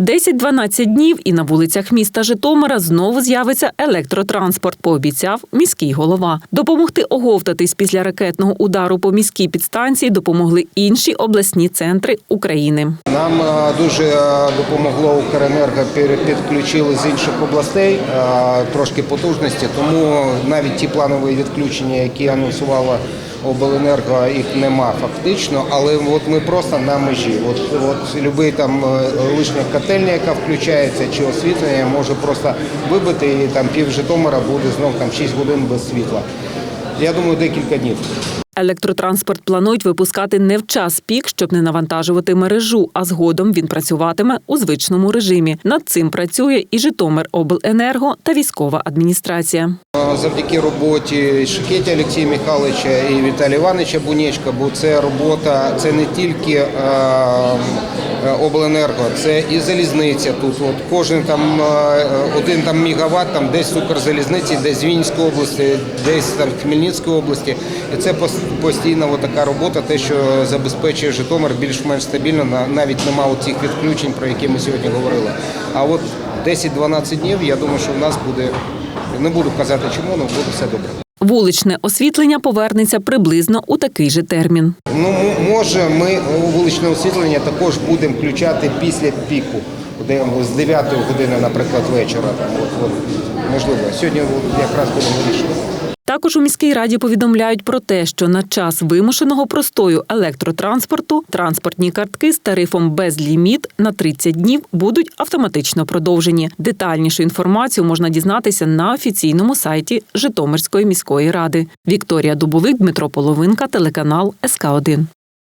10-12 днів і на вулицях міста Житомира знову з'явиться електротранспорт, пообіцяв міський голова. Допомогти оговтатись після ракетного удару по міській підстанції допомогли інші обласні центри України. Нам е, дуже е, допомогло Укренерго, підключили з інших областей е, трошки потужності, тому навіть ті планові відключення, які анонсувала обленерго, їх нема фактично. Але от ми просто на межі. От, от любий там е, лишня котельня, яка включається, чи освітлення, може просто вибити і там пів Житомира буде знов там 6 годин без світла. Я думаю, декілька днів. Електротранспорт планують випускати не в час пік, щоб не навантажувати мережу, а згодом він працюватиме у звичному режимі. Над цим працює і Житомиробленерго та військова адміністрація. Завдяки роботі Шикеті Олексія Михайловича і Віталія Івановича Бунечка, бо це робота, це не тільки е, обленерго, це і залізниця. Тут от кожен там е, один там мегаватт, там десь Укрзалізниці, десь в Вінницькій області, десь там в Хмельницькій області. І це пос- постійна така робота, те, що забезпечує Житомир більш-менш стабільно. Навіть нема цих відключень, про які ми сьогодні говорили. А от 10-12 днів, я думаю, що в нас буде. Не буду казати чому, але буде все добре. Вуличне освітлення повернеться приблизно у такий же термін. Ну може, ми вуличне освітлення також будемо включати після піку, з 9 години, наприклад, вечора. От, от можливо. Сьогодні якраз будемо вирішувати. Також у міській раді повідомляють про те, що на час вимушеного простою електротранспорту транспортні картки з тарифом безліміт на 30 днів будуть автоматично продовжені. Детальнішу інформацію можна дізнатися на офіційному сайті Житомирської міської ради. Вікторія Дубовик, Дмитро Половинка, телеканал СК 1